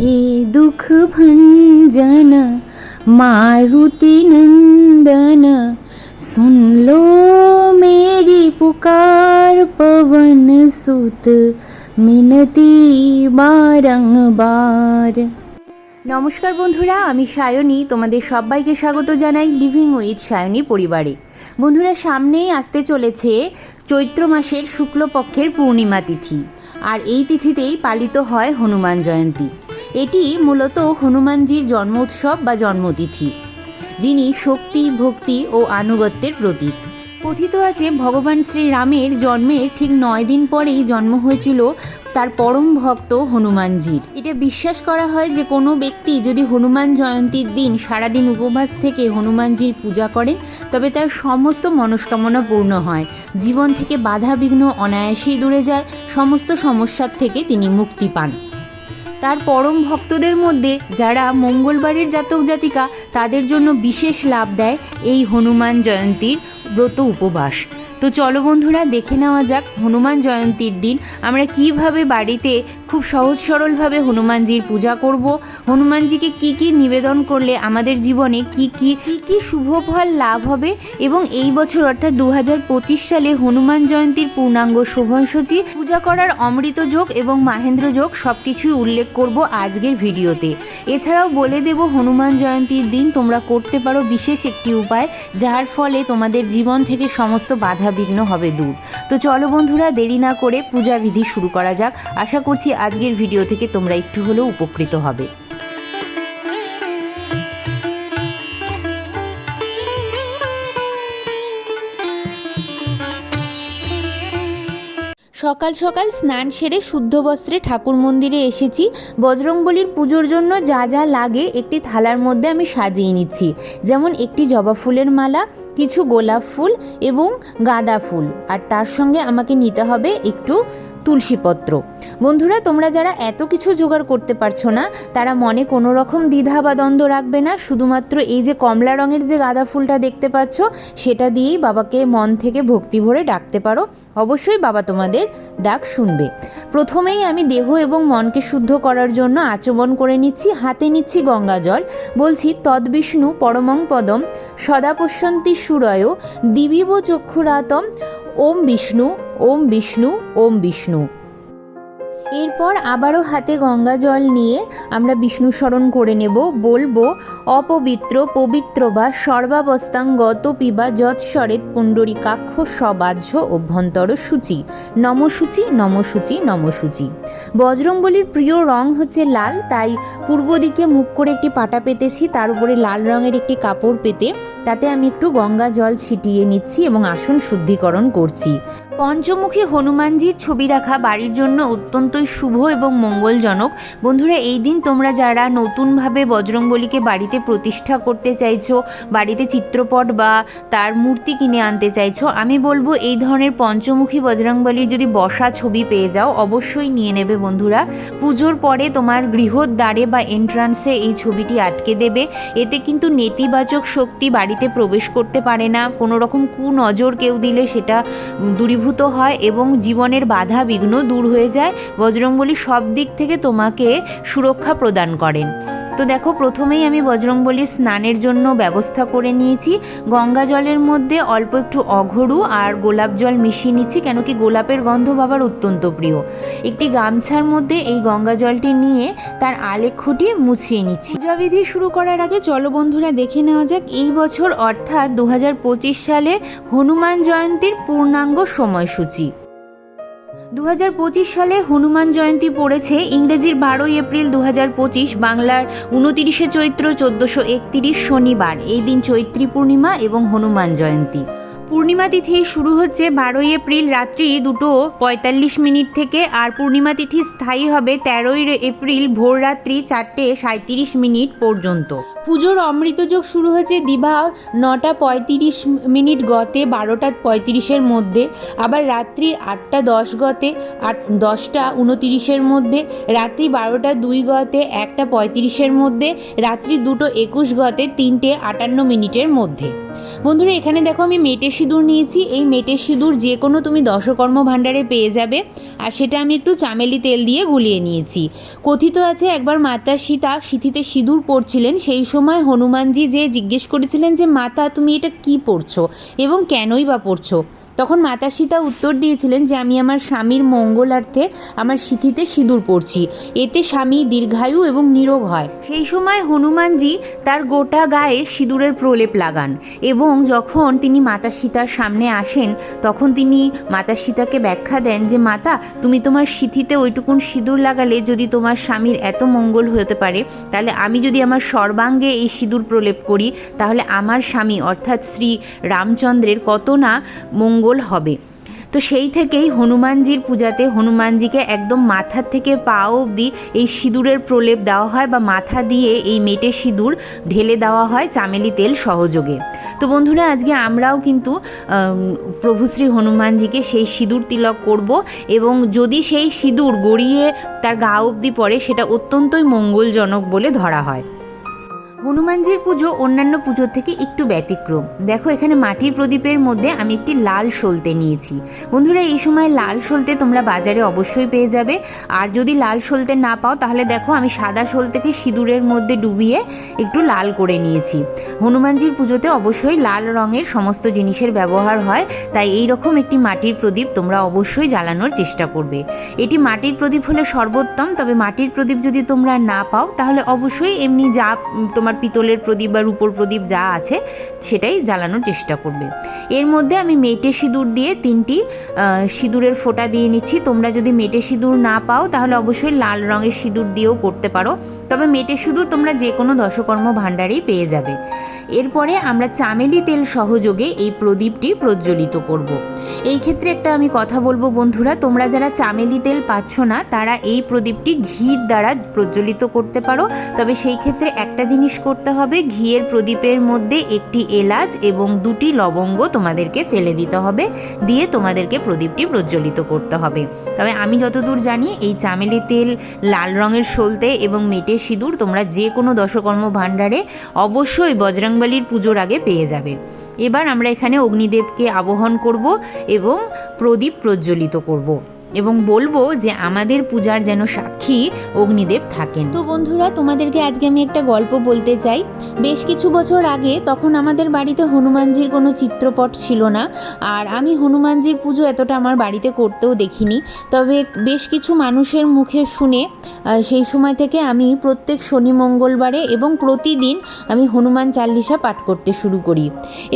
हे दुख भंजन मारुति नंदन सुन लो मेरी पुकार पवन सुत मिनती बारंबार নমস্কার বন্ধুরা আমি সায়নী তোমাদের সবাইকে স্বাগত জানাই লিভিং উইথ সায়নী পরিবারে বন্ধুরা সামনেই আসতে চলেছে চৈত্র মাসের শুক্লপক্ষের পূর্ণিমা তিথি আর এই তিথিতেই পালিত হয় হনুমান জয়ন্তী। এটি মূলত হনুমানজির জন্ম উৎসব বা জন্মতিথি, যিনি শক্তি, ভক্তি ও আনুগত্যের প্রতীক। কথিত আছে, ভগবান শ্রীরামের জন্মের ঠিক নয় দিন পরেই জন্ম হয়েছিল তার পরম ভক্ত হনুমানজির। এটা বিশ্বাস করা হয় যে কোনো ব্যক্তি যদি হনুমান জয়ন্তীর দিন সারাদিন উপবাস থেকে হনুমানজির পূজা করেন, তবে তার সমস্ত মনস্কামনা পূর্ণ হয়। জীবন থেকে বাধা বিঘ্ন অনায়াসেই দূরে যায়, সমস্ত সমস্যার থেকে তিনি মুক্তি পান। তার পরম ভক্তদের মধ্যে যারা মঙ্গলবারের জাতক জাতিকা, তাদের জন্য বিশেষ লাভ দেয় এই হনুমান জয়ন্তীর ব্রত উপবাস। তো চলো বন্ধুরা, দেখে নেওয়া যাক হনুমান জয়ন্তীর দিন। আমরা কীভাবে বাড়িতে খুব সহজ সরলভাবে হনুমানজির পূজা করব? হনুমানজিকে কি কি নিবেদন করলে আমাদের জীবনে কি কি কি কি শুভ ফল লাভ হবে? এবং এই বছর অর্থাৎ দু হাজার পঁচিশ সালে হনুমান জয়ন্তীর পূর্ণাঙ্গ শোভনসূচি পূজা করার অমৃত যোগ এবং মাহেন্দ্র যোগ সব কিছুই উল্লেখ করব আজকের ভিডিওতে। এছাড়াও বলে দেব, হনুমান জয়ন্তীর দিন তোমরা করতে পারো বিশেষ একটি উপায়, যার ফলে তোমাদের জীবন থেকে সমস্ত বাধা বিঘ্ন হবে দূর। তো চলো বন্ধুরা, দেরি না করে পূজা বিধি শুরু করা যাক। আশা করছি আজকের ভিডিও থেকে তোমরা একটু হলেও উপকৃত হবে। সকাল সকাল স্নান সেরে শুদ্ধ বস্ত্রে ঠাকুর মন্দিরে এসেছি। বজরংবলির পুজোর জন্য যা যা লাগে একটি থালার মধ্যে আমি সাজিয়ে নিচ্ছি। যেমন একটি জবা ফুলের মালা, কিছু গোলাপ ফুল এবং গাঁদা ফুল। আর তার সঙ্গে আমাকে নিতে হবে একটু তুলসীপত্র। বন্ধুরা, তোমরা যারা এত কিছু জোগাড় করতে পারছ না, তারা মনে কোনো রকম দ্বিধা বা দ্বন্দ্ব রাখবে না। শুধুমাত্র এই যে কমলা রঙের যে গাঁদা ফুলটা দেখতে পাচ্ছ, সেটা দিয়েই বাবাকে মন থেকে ভক্তি ভরে ডাকতে পারো। অবশ্যই বাবা তোমাদের ডাক শুনবে। প্রথমেই আমি দেহ এবং মনকে শুদ্ধ করার জন্য আচমন করে নিচ্ছি, হাতে নিচ্ছি গঙ্গা জল। বলছি তদ্বিষ্ণু পরমং পদম সদা পশ্যন্তি সুরয় দিবিব চক্ষুরাতম ওম বিষ্ণু ওম বিষ্ণু ওম বিষ্ণু। এরপর আবারও হাতে গঙ্গা জল নিয়ে আমরা বিষ্ণু স্মরণ করে নেব, বলব, অপবিত্র, পবিত্র বা সর্বাবস্থাঙ্গত পিবা যৎস্বরেত পুণ্ডরিকাক্ষ সবাহ্য অভ্যন্তর সূচি। নমসূচি নমসূচি নমসূচি। বজরংবলির প্রিয় রং হচ্ছে লাল, তাই পূর্ব দিকে মুখ করে একটি পাটা পেতেছি, তার উপরে লাল রঙের একটি কাপড় পেতে, তাতে আমি একটু গঙ্গা জল ছিটিয়ে নিচ্ছি এবং আসন শুদ্ধিকরণ করছি। পঞ্চমুখী হনুমানজির ছবি রাখা বাড়ির জন্য অত্যন্তই শুভ এবং মঙ্গলজনক। বন্ধুরা, এই দিন তোমরা যারা নতুনভাবে বজরংবলীকে বাড়িতে প্রতিষ্ঠা করতে চাইছো, বাড়িতে চিত্রপট বা তার মূর্তি কিনে আনতে চাইছো, আমি বলব এই ধরনের পঞ্চমুখী বজরংবলীর যদি বসা ছবি পেয়ে যাও, অবশ্যই নিয়ে নেবে বন্ধুরা। পুজোর পরে তোমার গৃহদ্বারে বা এন্ট্রান্সে এই ছবিটি আটকে দেবে। এতে কিন্তু নেতিবাচক শক্তি বাড়িতে প্রবেশ করতে পারে না। কোনো রকম কুনজর কেউ দিলে সেটা দূরীভূত হয় এবং জীবনের বাধা বিঘ্ন দূর হয়ে যায়, বজরংবলী সব দিক থেকে তোমাকে সুরক্ষা প্রদান করেন। তো দেখো, প্রথমেই আমি বজরংবলীর স্নানের জন্য ব্যবস্থা করে নিয়েছি। গঙ্গা জলের মধ্যে অল্প একটু অঘরু আর গোলাপ জল মিশিয়ে নিচ্ছি কেন কি গোলাপের গন্ধ বাবার অত্যন্ত প্রিয়। একটি গামছার মধ্যে এই গঙ্গা জলটি নিয়ে তার আলেখ্যটি মুছিয়ে নিচ্ছি। পূজাবিধি শুরু করার আগে চলো বন্ধুরা দেখে নেওয়া যাক, এই বছর অর্থাৎ দু হাজার পঁচিশ সালে হনুমান জয়ন্তীর পূর্ণাঙ্গ সময়সূচি। দু হাজার পঁচিশ সালে হনুমান জয়ন্তী পড়েছে ইংরেজির বারোই এপ্রিল দু হাজার পঁচিশ বাংলার উনতিরিশে চৈত্র চোদ্দোশো একতিরিশ শনিবার, এই দিন চৈত্রী পূর্ণিমা এবং হনুমান জয়ন্তী। পূর্ণিমা তিথি শুরু হচ্ছে বারোই এপ্রিল রাত্রি দুটো পঁয়তাল্লিশ মিনিট থেকে, আর পূর্ণিমা তিথি স্থায়ী হবে তেরোই এপ্রিল ভোর রাত্রি চারটে সাঁত্রিশ মিনিট পর্যন্ত। পুজোর অমৃতযোগ শুরু হয়েছে দিভা নটা পঁয়ত্রিশ মিনিট গতে, বারোটা পঁয়ত্রিশের মধ্যে। আবার রাত্রি আটটা দশ গতে, আট, দশটা উনতিরিশের মধ্যে। রাত্রি বারোটা দুই গতে, একটা পঁয়ত্রিশের মধ্যে। রাত্রি দুটো একুশ গতে, তিনটে আটান্ন মিনিটের মধ্যে। বন্ধুরা, এখানে দেখো আমি মেটে সিঁদুর নিয়েছি। এই মেটের সিঁদুর যে কোনো তুমি দশকর্ম ভাণ্ডারে পেয়ে যাবে। আর সেটা আমি একটু চামেলি তেল দিয়ে গুলিয়ে নিয়েছি। কথিত আছে, একবার মাতা সীতা সিথিতে সিঁদুর পরছিলেন, সেই সময় হনুমানজি যে জিজ্ঞেস করেছিলেন যে, মাতা, তুমি এটা কি পড়ছো এবং কেনই বা পড়ছো? তখন মাতা সীতা উত্তর দিয়েছিলেন যে, আমি আমার স্বামীর মঙ্গলার্থে আমার সিথিতে সিঁদুর পরছি এতে স্বামী দীর্ঘায়ু এবং নিরোগ হয়। সেই সময় হনুমানজি তার গোটা গায়ে সিঁদুরের প্রলেপ লাগান এবং যখন তিনি মাতা সীতার সামনে আসেন, তখন তিনি মাতা সীতাকে ব্যাখ্যা দেন যে, মাতা, তুমি তোমার সিথিতে ওইটুকুন সিঁদুর লাগালে যদি তোমার স্বামীর এত মঙ্গল হতে পারে, তাহলে আমি যদি আমার সর্বাঙ্গে এই সিঁদুর প্রলেপ করি, তাহলে আমার স্বামী অর্থাৎ শ্রী রামচন্দ্রের কত না মঙ্গল হবে। তো সেই থেকেই হনুমানজির পূজাতে হনুমানজিকে একদম মাথার থেকে পা অবধি এই সিঁদুরের প্রলেপ দেওয়া হয় বা মাথা দিয়ে এই মেটে সিঁদুর ঢেলে দেওয়া হয় চামেলি তেল সহযোগে। তো বন্ধুরা, আজকে আমরাও কিন্তু প্রভু শ্রী হনুমানজিকে সেই সিঁদুর তিলক করব এবং যদি সেই সিঁদুর গড়িয়ে তার গা অবধি পড়ে, সেটা অত্যন্তই মঙ্গলজনক বলে ধরা হয়। হনুমানজির পুজো অন্যান্য পুজোর থেকে একটু ব্যতিক্রম। দেখো এখানে মাটির প্রদীপের মধ্যে আমি একটি লাল সলতে নিয়েছি। বন্ধুরা এই সময় লাল সলতে তোমরা বাজারে অবশ্যই পেয়ে যাবে। আর যদি লাল সলতে না পাও তাহলে দেখো আমি সাদা সলতেকে সিঁদুরের মধ্যে ডুবিয়ে একটু লাল করে নিয়েছি। হনুমানজির পুজোতে অবশ্যই লাল রঙের সমস্ত জিনিসের ব্যবহার হয়। তাই এই রকম একটি মাটির প্রদীপ তোমরা অবশ্যই জ্বালানোর চেষ্টা করবে। এটি মাটির প্রদীপ হলে সর্বোত্তম তবে মাটির প্রদীপ যদি তোমরা না পাও তাহলে অবশ্যই এমনি যা উম, তোমার পিতলের প্রদীপ বা রূপোর প্রদীপ যা আছে সেটাই জ্বালানোর চেষ্টা করবে। এর মধ্যে আমি মেটে সিঁদুর দিয়ে তিনটি সিঁদুরের ফোঁটা দিয়ে নিচ্ছি। তোমরা যদি মেটে সিঁদুর না পাও, তাহলে অবশ্যই লাল রঙের সিঁদুর দিয়েও করতে পারো। তবে মেটে সিঁদুর তোমরা যে কোনো দশকর্ম ভাণ্ডারেই পেয়ে যাবে। এরপরে আমরা চামেলি তেল সহযোগে এই প্রদীপটি প্রজ্বলিত করব। এই ক্ষেত্রে একটা আমি কথা বলব বন্ধুরা, তোমরা যারা চামেলি তেল পাচ্ছ না, তারা এই প্রদীপটি ঘির দ্বারা প্রজ্বলিত করতে পারো। তবে সেই ক্ষেত্রে একটা জিনিস করতে হবে। ঘিয়ের প্রদীপের মধ্যে একটি এলাচ এবং দুটি লবঙ্গ তোমাদেরকে ফেলে দিতে হবে। দিয়ে তোমাদেরকে প্রদীপটি প্রজ্বলিত করতে হবে। তবে আমি যতদূর জানি, এই চামেলি তেল, লাল রঙের সলতে এবং মেটে সিঁদুর তোমরা যে কোনো দশকর্ম ভাণ্ডারে অবশ্যই বজরংবলির পুজোর আগে পেয়ে যাবে। এবার আমরা এখানে অগ্নিদেবকে আবহন করব এবং প্রদীপ প্রজ্বলিত করব। এবং বলব যে আমাদের পূজার যেন সাক্ষী অগ্নিদেব থাকেন। তো বন্ধুরা, তোমাদেরকে আজকে আমি একটা গল্প বলতে চাই। বেশ কিছু বছর আগে তখন আমাদের বাড়িতে হনুমানজির কোনো চিত্রপট ছিল না, আর আমি হনুমানজির পুজো এতটা আমার বাড়িতে করতেও দেখিনি। তবে বেশ কিছু মানুষের মুখে শুনে সেই সময় থেকে আমি প্রত্যেক শনি, মঙ্গলবারে এবং প্রতিদিন আমি হনুমান চাল্লিশা পাঠ করতে শুরু করি।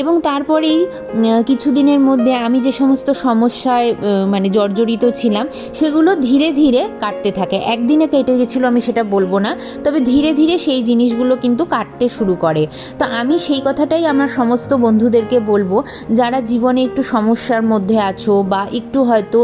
এবং তারপরেই কিছুদিনের মধ্যে আমি যে সমস্ত সমস্যায় মানে জর্জরিত ছিলাম সেগুলো ধীরে ধীরে কাটতে থাকে। একদিনে কেটে গেছিল, আমি সেটা বলব না। তবে ধীরে ধীরে সেই জিনিসগুলো কিন্তু কাটতে শুরু করে। তো আমি সেই কথাটাই আমার সমস্ত বন্ধুদেরকে বলব, যারা জীবনে একটু সমস্যার মধ্যে আছো বা একটু হয়তো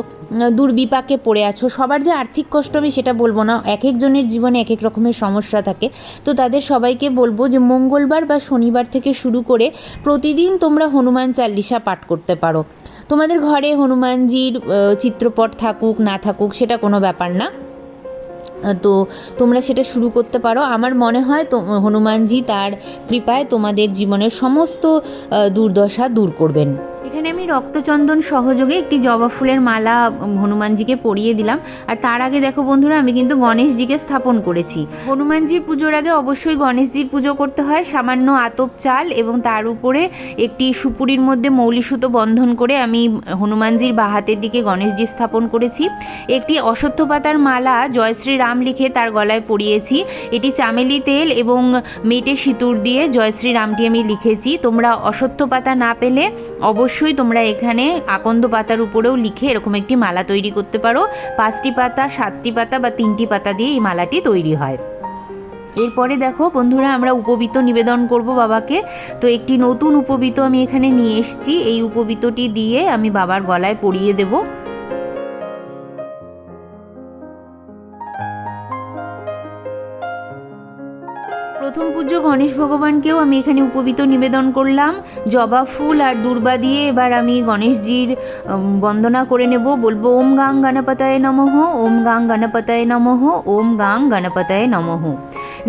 দুর্বিপাকে পড়ে আছো, সবার যে আর্থিক কষ্ট আমি সেটা বলব না। এক একজনের জীবনে এক এক রকমের সমস্যা থাকে। তো তাদের সবাইকে বলব যে মঙ্গলবার বা শনিবার থেকে শুরু করে প্রতিদিন তোমরা হনুমান চাল্লিশা পাঠ করতে পারো। তোমাদের ঘরে হনুমানজির চিত্রপট থাকুক না থাকুক সেটা কোনো ব্যাপার না। তো তোমরা সেটা শুরু করতে পারো। আমার মনে হয় তো, হনুমানজি তার কৃপায় তোমাদের জীবনের সমস্ত দুর্দশা দূর করবেন। এখানে আমি রক্তচন্দন সহযোগে একটি জবা ফুলের মালা হনুমানজিকে পরিয়ে দিলাম। আর তার আগে দেখো বন্ধুরা, আমি কিন্তু গণেশজিকে স্থাপন করেছি। হনুমানজির পুজোর আগে অবশ্যই গণেশজির পুজো করতে হয়। সামান্য আতপ চাল এবং তার উপরে একটি সুপুরির মধ্যে মৌলি সুতো বন্ধন করে আমি হনুমানজির বা হাতের দিকে গণেশজি স্থাপন করেছি। একটি অশ্বত্থ পাতার মালা জয়শ্রী রাম লিখে তার গলায় পরিয়েছি এটি চামেলি তেল এবং মেটে সিঁতুর দিয়ে জয়শ্রী রামটি আমি লিখেছি। তোমরা অশ্বত্থ পাতা না পেলে অবশ্যই তোমরা এখানে আকন্দ পাতার উপরেও লিখে এরকম একটি মালা তৈরি করতে পারো। পাঁচটি পাতা, সাতটি পাতা বা তিনটি পাতা দিয়ে এই মালাটি তৈরি হয়। এরপরে দেখো, বন্ধুরা, আমরা উপবিত নিবেদন করব বাবাকে। তো একটি নতুন উপবিত আমি এখানে নিয়ে এসেছি। এই উপবিতটি দিয়ে আমি বাবার গলায় পরিয়ে দেবো। প্রথম পূজ্য গণেশ ভগবানকেও আমি এখানে উপবিত নিবেদন করলাম। জবা ফুল আর দুর্বা দিয়ে এবার আমি গণেশজির বন্দনা করে নেব। বলব, ওম গাং গণপতায় নমঃ, ওম গাং গণপতায় নমঃ, ওম গাং গণপতায় নমঃ।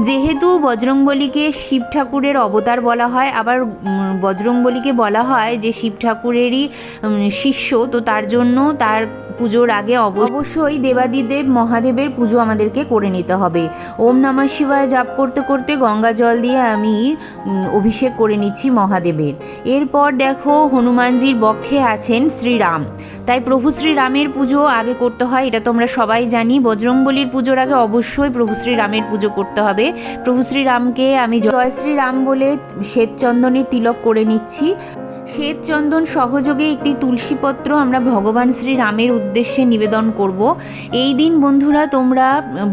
যেহেতু বজরংবলীকে শিব ঠাকুরের অবতার বলা হয়, আবার বজরংবলীকে বলা হয় যে শিব ঠাকুরেরই শিষ্য, তো তার জন্য তার পুজোর আগে অব- অবশ্যই দেবাদিদেব মহাদেবের পুজো আমাদেরকে করে নিতে হবে। ওম নমঃ শিবায় জাপ করতে করতে গঙ্গা জল দিয়ে আমি অভিষেক করে নিচ্ছি মহাদেবের। এরপর দেখো হনুমানজির বক্ষে আছেন শ্রীরাম। তাই প্রভু শ্রীরামের পুজো আগে করতে হয়, এটা তোমরা সবাই জানি। বজরংবলির পুজোর আগে অবশ্যই প্রভু শ্রীরামের পুজো করতে হবে। প্রভু শ্রীরামকে আমি জয় শ্রীরাম বলে শ্বেতচন্দনের তিলক করে নিচ্ছি। শ্বেত চন্দন সহযোগে একটি তুলসীপত্র আমরা ভগবান শ্রীরামের উদ্দেশ্যে নিবেদন করব। এই দিন বন্ধুরা, তোমরা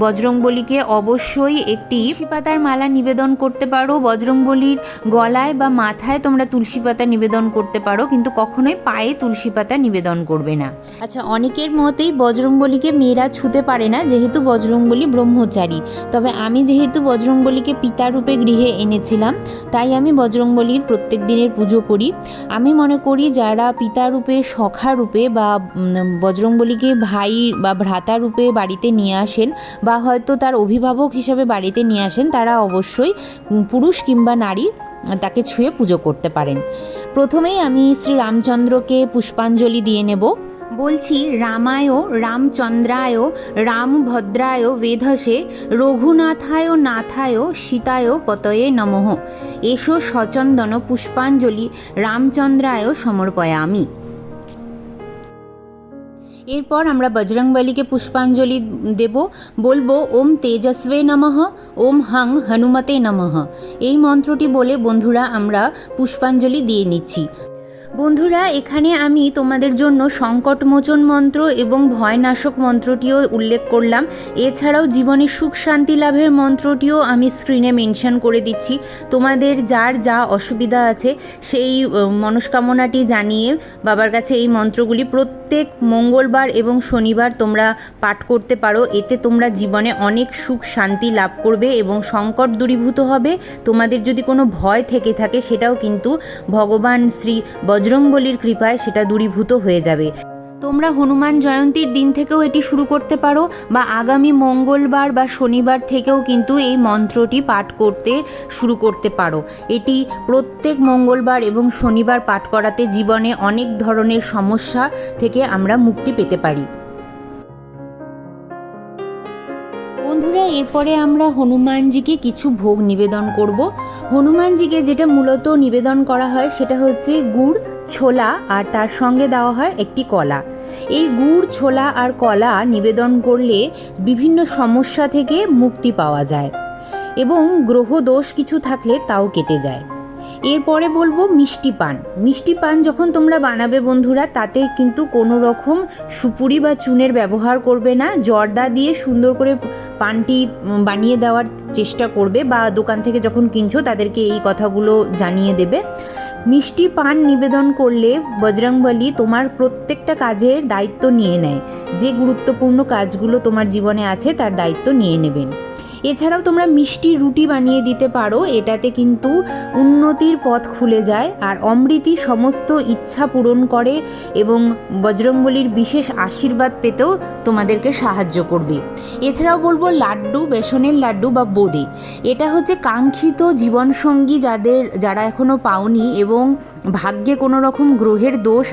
বজরংবলীকে অবশ্যই একটি পাতার মালা নিবেদন করতে পারো। বজরংবলীর গলায় বা মাথায় তোমরা তুলসী পাতা নিবেদন করতে পারো, কিন্তু কখনোই পায়ে তুলসী পাতা নিবেদন করবে না। আচ্ছা অনেকের মতেই বজরংবলীকে মেয়েরা ছুতে পারে না, যেহেতু বজরংবলী ব্রহ্মচারী। তবে আমি যেহেতু বজরংবলীকে পিতারূপে গৃহে এনেছিলাম, তাই আমি বজরংবলীর প্রত্যেক দিনের পুজো করি। আমি মনে করি যারা পিতারূপে রূপে, সখা রূপে বা বজরংবলীকে ভাই বা ভ্রাতা রূপে বাড়িতে নিয়ে আসেন বা হয়তো তার অভিভাবক হিসাবে বাড়িতে নিয়ে আসেন, তারা অবশ্যই পুরুষ কিংবা নারী তাকে ছুঁয়ে পুজো করতে পারেন। প্রথমেই আমি শ্রী রামচন্দ্রকে পুষ্পাঞ্জলি দিয়ে নেব। বলছি রামায়, রামচন্দ্রায়, রামভদ্রায়, বেধসে, রঘুনাথায়, নাথায়, সীতায়, পতয়ে নমঃ। এসো সচন্দন পুষ্পাঞ্জলি, রামচন্দ্রায় সমর্পয়ামি। এরপর আমরা বজরংবলীকে পুষ্পাঞ্জলি দেব। বলব, ওম তেজস্বে নমঃ, ওম হং হনুমতে নমঃ। এই মন্ত্রটি বলে বন্ধুরা আমরা পুষ্পাঞ্জলি দিয়ে নিচ্ছি। বন্ধুরা, এখানে আমি তোমাদের জন্য সংকটমোচন মন্ত্র এবং ভয়নাশক মন্ত্রটিও উল্লেখ করলাম। এছাড়াও জীবনে সুখ শান্তি লাভের মন্ত্রটিও আমি স্ক্রিনে মেনশন করে দিচ্ছি। তোমাদের যার যা অসুবিধা আছে, সেই মনস্কামনাটি জানিয়ে বাবার কাছে এই মন্ত্রগুলি প্রত্যেক মঙ্গলবার এবং শনিবার তোমরা পাঠ করতে পারো। এতে তোমরা জীবনে অনেক সুখ শান্তি লাভ করবে এবং সংকট দূরীভূত হবে। তোমাদের যদি কোনো ভয় থেকে থাকে, সেটাও কিন্তু ভগবান শ্রী বজরংবলীর কৃপায় সেটা দূরীভূত হয়ে যাবে। তোমরা হনুমান জয়ন্তীর দিন থেকেও এটি শুরু করতে পারো বা আগামী মঙ্গলবার বা শনিবার থেকেও কিন্তু এই মন্ত্রটি পাঠ করতে শুরু করতে পারো। এটি প্রত্যেক মঙ্গলবার এবং শনিবার পাঠ করাতে জীবনে অনেক ধরনের সমস্যা থেকে আমরা মুক্তি পেতে পারি। বন্ধুরা এরপরে আমরা হনুমানজিকে কিছু ভোগ নিবেদন করব। হনুমানজিকে যেটা মূলত নিবেদন করা হয় সেটা হচ্ছে গুড়, ছোলা আর তার সঙ্গে দেওয়া হয় একটি কলা। এই গুড়, ছোলা আর কলা নিবেদন করলে বিভিন্ন সমস্যা থেকে মুক্তি পাওয়া যায় এবং গ্রহ দোষ কিছু থাকলে তাও কেটে যায়। এরপরে বলব মিষ্টি পান। মিষ্টি পান যখন তোমরা বানাবে বন্ধুরা, তাতে কিন্তু কোনো রকম সুপুরি বা চুনের ব্যবহার করবে না। জর্দা দিয়ে সুন্দর করে পানটি বানিয়ে দেওয়ার চেষ্টা করবে বা দোকান থেকে যখন কিনছো তাদেরকে এই কথাগুলো জানিয়ে দেবে। মিষ্টি পান নিবেদন করলে বজরংবলী তোমার প্রত্যেকটা কাজের দায়িত্ব নিয়ে নেয়। যে গুরুত্বপূর্ণ কাজগুলো তোমার জীবনে আছে তার দায়িত্ব নিয়ে নেবেন এছাড়াও তোমরা মিষ্টি রুটি বানিয়ে দিতে পারো, এটাতে কিন্তু উন্নতির পথ খুলে যায়। আর অমৃতি সমস্ত ইচ্ছা পূরণ করে এবং বজরংবলীর বিশেষ আশীর্বাদ পেতেও তোমাদেরকে সাহায্য করবে। এছাড়াও বলব লাড্ডু, বেসনের লাড্ডু বা বোঁদে। এটা হচ্ছে কাঙ্ক্ষিত জীবনসঙ্গী যাদের, যারা এখনও পাওনি এবং ভাগ্যে কোনো রকম গ্রহের দোষ,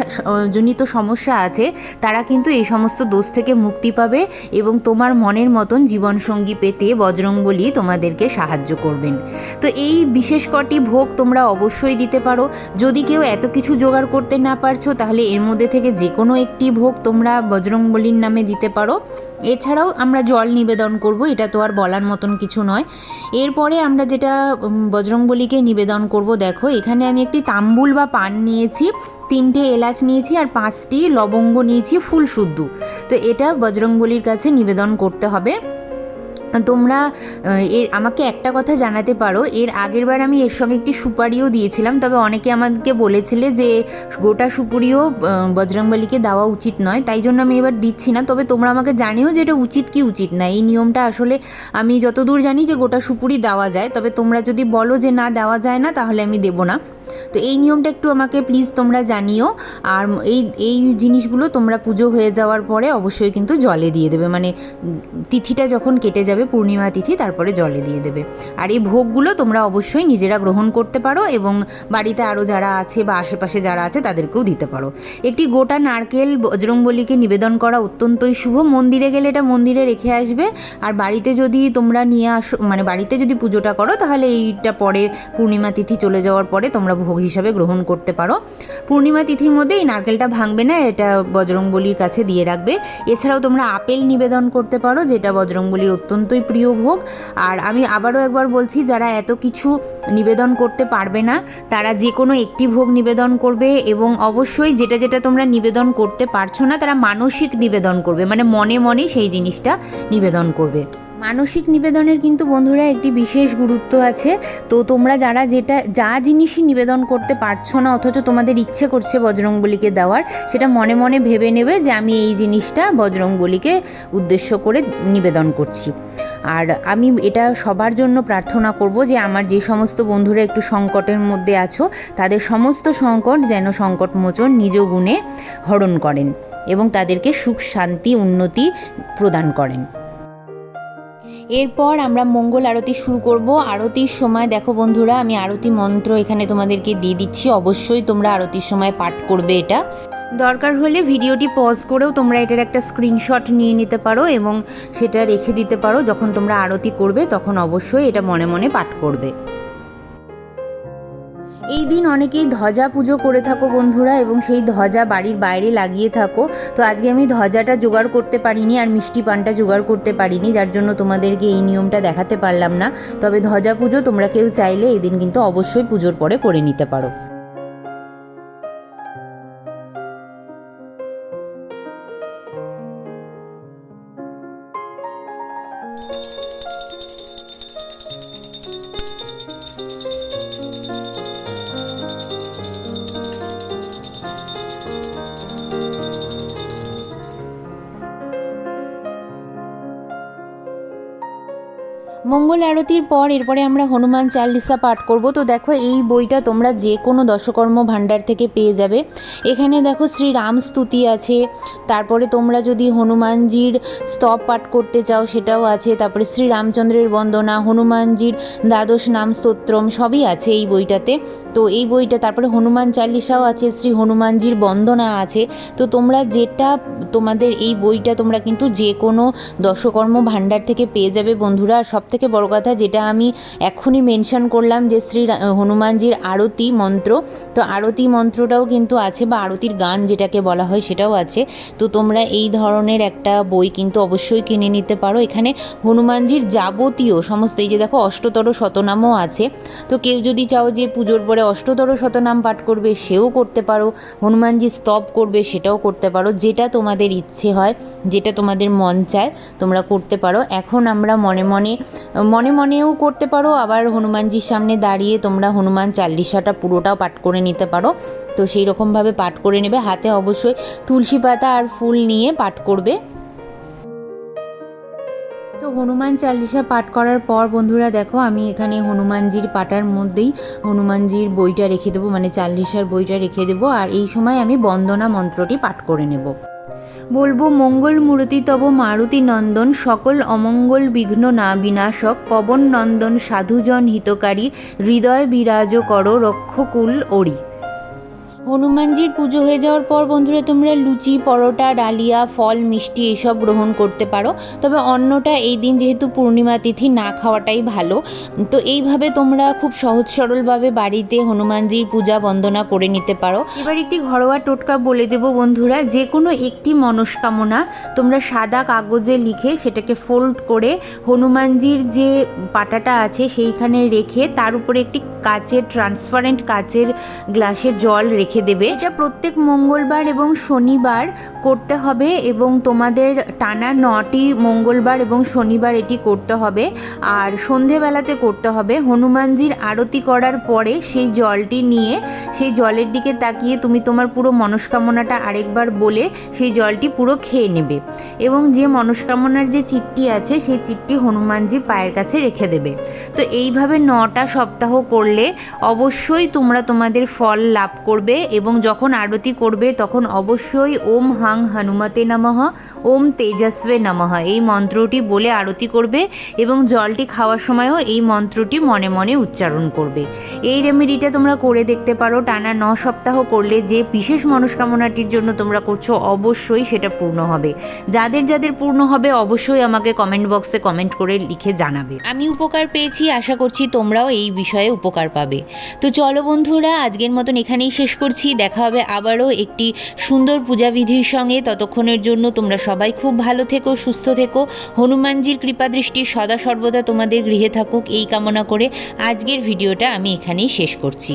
জনিত সমস্যা আছে, তারা কিন্তু এই সমস্ত দোষ থেকে মুক্তি পাবে এবং তোমার মনের মতন জীবনসঙ্গী পেতে বজরংবলী তোমাদেরকে সাহায্য করবেন। তো এই বিশেষ কটি ভোগ তোমরা অবশ্যই দিতে পারো। যদি কেউ এত কিছু জোগাড় করতে না পারছ, তাহলে এর মধ্যে থেকে যে কোনো একটি ভোগ তোমরা বজরংবলীর নামে দিতে পারো। এছাড়াও আমরা জল নিবেদন করব, এটা তো আর বলার মতন কিছু নয়। এরপরে আমরা যেটা বজরংবলীকে নিবেদন করব, দেখো, এখানে আমি একটি তাম্বুল বা পান নিয়েছি, তিনটে এলাচ নিয়েছি, আর পাঁচটি লবঙ্গ নিয়েছি, ফুল শুদ্ধ। তো এটা বজরংবলীর কাছে নিবেদন করতে হবে। তোমরা এর, আমাকে একটা কথা জানাতে পারো। এর আগের বার আমি এর সঙ্গে একটি সুপারিও দিয়েছিলাম, তবে অনেকে আমাকে বলেছিলে যে গোটা সুপুরিও বজরংবলীকে দেওয়া উচিত নয়, তাই জন্য আমি এবার দিচ্ছি না। তবে তোমরা আমাকে জানিও যে এটা উচিত কি উচিত না। এই নিয়মটা আসলে আমি যতদূর জানি যে গোটা সুপুরি দেওয়া যায়, তবে তোমরা যদি বলো যে না দেওয়া যায় না, তাহলে আমি দেবো না। তো এই নিয়মটা একটু আমাকে প্লিজ তোমরা জানিও। আর এই এই জিনিসগুলো তোমরা পুজো হয়ে যাওয়ার পরে অবশ্যই কিন্তু জলে দিয়ে দেবে। মানে তিথিটা যখন কেটে যাবে, পূর্ণিমা তিথি, তারপরে জলে দিয়ে দেবে। আর এই ভোগগুলো তোমরা অবশ্যই নিজেরা গ্রহণ করতে পারো এবং বাড়িতে আরও যারা আছে বা আশেপাশে যারা আছে, তাদেরকেও দিতে পারো। একটি গোটা নারকেল বজরংবলীকে নিবেদন করা অত্যন্তই শুভ। মন্দিরে গেলে এটা মন্দিরে রেখে আসবে। আর বাড়িতে যদি তোমরা নিয়ে আসো মানে বাড়িতে যদি পুজোটা করো, তাহলে এইটা পরে পূর্ণিমা তিথি চলে যাওয়ার পরে তোমরা ভোগ হিসাবে গ্রহণ করতে পারো। পূর্ণিমা তিথির মধ্যে এই নারকেলটা ভাঙবে না, এটা বজরংবলীর কাছে দিয়ে রাখবে। এছাড়াও তোমরা আপেল নিবেদন করতে পারো, যেটা বজরংবলীর অত্যন্তই প্রিয় ভোগ। আর আমি আবারও একবার বলছি, যারা এত কিছু নিবেদন করতে পারবে না, তারা যে কোনো একটি ভোগ নিবেদন করবে এবং অবশ্যই যেটা যেটা তোমরা নিবেদন করতে পারছ না, তারা মানসিক নিবেদন করবে মানে মনে মনে সেই জিনিসটা নিবেদন করবে। মানসিক নিবেদনের কিন্তু বন্ধুরা একটি বিশেষ গুরুত্ব আছে। তো তোমরা যারা যেটা, যা জিনিসই নিবেদন করতে পারছ না, অথচ তোমাদের ইচ্ছে করছে বজরংবলীকে দেওয়ার, সেটা মনে মনে ভেবে নেবে যে আমি এই জিনিসটা বজরংবলীকে উদ্দেশ্য করে নিবেদন করছি। আর আমি এটা সবার জন্য প্রার্থনা করব যে আমার যে সমস্ত বন্ধুরা একটু সংকটের মধ্যে আছো, তাদের সমস্ত সংকট যেন সংকটমোচন নিজ গুণে হরণ করেন এবং তাদেরকে সুখ, শান্তি, উন্নতি প্রদান করেন। এরপর আমরা মঙ্গল আরতি শুরু করব। আরতির সময় দেখো বন্ধুরা, আমি আরতি মন্ত্র এখানে তোমাদেরকে দিয়ে দিচ্ছি। অবশ্যই তোমরা আরতির সময় পাঠ করবে এটা। দরকার হলে ভিডিওটি পজ করেও তোমরা এটার একটা স্ক্রিনশট নিয়ে নিতে পারো এবং সেটা রেখে দিতে পারো। যখন তোমরা আরতি করবে, তখন অবশ্যই এটা মনে মনে পাঠ করবে। এই দিন অনেকেই ধ্বজা পুজো করে থাকো বন্ধুরা এবং সেই ধ্বজা বাড়ির বাইরে লাগিয়ে থাকো। তো আজকে আমি ধ্বজাটা জোগাড় করতে পারিনি আর মিষ্টি পানটা জোগাড় করতে পারিনি, যার জন্য তোমাদেরকে এই নিয়মটা দেখাতে পারলাম না। তবে ধ্বজা পুজো তোমরা কেউ চাইলে এই দিন কিন্তু অবশ্যই পুজোর পরে করে নিতে পারো। আরতির পর এরপরে আমরা হনুমান চাল্লিশা পাঠ করব। তো দেখো, এই বইটা তোমরা যে কোনো দশকর্ম ভাণ্ডার থেকে পেয়ে যাবে। এখানে দেখো শ্রী স্তুতি আছে, তারপরে তোমরা যদি হনুমানজির স্তব পাঠ করতে চাও সেটাও আছে, তারপরে শ্রী রামচন্দ্রের বন্দনা, হনুমানজির দ্বাদশ নাম স্তোত্রম সবই আছে এই বইটাতে। তো এই বইটা, তারপরে হনুমান চাল্লিশাও আছে, শ্রী হনুমানজির বন্দনা আছে। তো তোমরা যেটা তোমাদের এই বইটা তোমরা কিন্তু যে কোনো দশকর্ম ভাণ্ডার থেকে পেয়ে যাবে বন্ধুরা। সব থেকে বড় কথা যেটা আমি এখনই মেনশন করলাম যে শ্রী হনুমানজির আরতি মন্ত্র। তো আরতি মন্ত্রটাও কিন্তু আছে বা আরতির গান যেটাকে বলা হয় সেটাও আছে। তো তোমরা এই ধরনের একটা বই কিন্তু অবশ্যই কিনে নিতে পারো। এখানে হনুমানজির যাবতীয় সমস্ত এই যে দেখো অষ্টতর শতনামও আছে। তো কেউ যদি চাও যে পুজোর পরে অষ্টতর শতনাম পাঠ করবে সেও করতে পারো। হনুমানজি স্তব করবে সেটাও করতে পারো। যেটা তোমাদের ইচ্ছে হয়, যেটা তোমাদের মন চায়, তোমরা করতে পারো। এখন আমরা মনে মনে মনে মনেও করতে পারো, আবার হনুমানজির সামনে দাঁড়িয়ে তোমরা হনুমান চাল্লিশাটা পুরোটাও পাঠ করে নিতে পারো। তো সেই রকমভাবে পাঠ করে নেবে, হাতে অবশ্যই তুলসী পাতা আর ফুল নিয়ে পাঠ করবে। তো হনুমান চালিসা পাঠ করার পর বন্ধুরা দেখো, আমি এখানে হনুমানজির পাটার মধ্যেই হনুমানজির বইটা রেখে দেবো মানে চাল্লিশার বইটা রেখে দেবো, আর এই সময় আমি বন্দনা মন্ত্রটি পাঠ করে নেব। বলব, মঙ্গল মূরতি তব মারুতি নন্দন, সকল অমঙ্গল বিঘ্ন না বিনাশক, পবন নন্দন সাধুজন হিতকারী, হৃদয় বিরাজ কর রক্ষকুল ওরি হনুমানজির পুজো হয়ে যাওয়ার পর বন্ধুরা, তোমরা লুচি, পরোটা, ডালিয়া, ফল, মিষ্টি এইসব গ্রহণ করতে পারো। তবে অন্নটা এই দিন যেহেতু পূর্ণিমা তিথি, না খাওয়াটাই ভালো। তো এইভাবে তোমরা খুব সহজ সরলভাবে বাড়িতে হনুমানজির পূজা বন্দনা করে নিতে পারো। এবার একটি ঘরোয়া টোটকা বলে দেব বন্ধুরা, যে কোনো একটি মনস্কামনা তোমরা সাদা কাগজে লিখে সেটাকে ফোল্ড করে হনুমানজির যে পাটাটা আছে সেইখানে রেখে তার উপরে একটি কাচের, ট্রান্সপারেন্ট কাচের গ্লাসে জল রেখে রেখে দেবে। এটা প্রত্যেক মঙ্গলবার এবং শনিবার করতে হবে এবং তোমাদের টানা নটি মঙ্গলবার এবং শনিবার এটি করতে হবে। আর সন্ধেবেলাতে করতে হবে। হনুমানজির আরতি করার পরে সেই জলটি নিয়ে, সেই জলের দিকে তাকিয়ে তুমি তোমার পুরো মনস্কামনাটা আরেকবার বলে সেই জলটি পুরো খেয়ে নেবে। এবং যে মনস্কামনার যে চিটটি আছে, সেই চিটটি হনুমানজির পায়ের কাছে রেখে দেবে। তো এইভাবে নটা সপ্তাহ করলে অবশ্যই তোমরা তোমাদের ফল লাভ করবে এবং যখন আরতি করবে তখন অবশ্যই ওম হাং হনুমতে নমঃ, ওম তেজস্বে নমঃ এই মন্ত্রটি বলে আরতি করবে এবং জলটি খাওয়ার সময়ও এই মন্ত্রটি মনে মনে উচ্চারণ করবে। এই রেমেডিটা তোমরা করে দেখতে পারো, টানা ন সপ্তাহ করলে যে বিশেষ মনস্কামনাটির জন্য তোমরা করছ অবশ্যই সেটা পূর্ণ হবে। যাদের যাদের পূর্ণ হবে অবশ্যই আমাকে কমেন্ট বক্সে কমেন্ট করে লিখে জানাবে। আমি উপকার পেয়েছি, আশা করছি তোমরাও এই বিষয়ে উপকার পাবে। তো চলো বন্ধুরা, আজকের মতন এখানেই শেষ করছি দেখা হবে আবারও একটি সুন্দর পূজাবিধির সঙ্গে। ততক্ষণের জন্য তোমরা সবাই খুব ভালো থেকো, সুস্থ থেকো। হনুমানজির কৃপাদৃষ্টি সদা সর্বদা তোমাদের গৃহে থাকুক। এই কামনা করে আজকের ভিডিওটা আমি এখানেই শেষ করছি।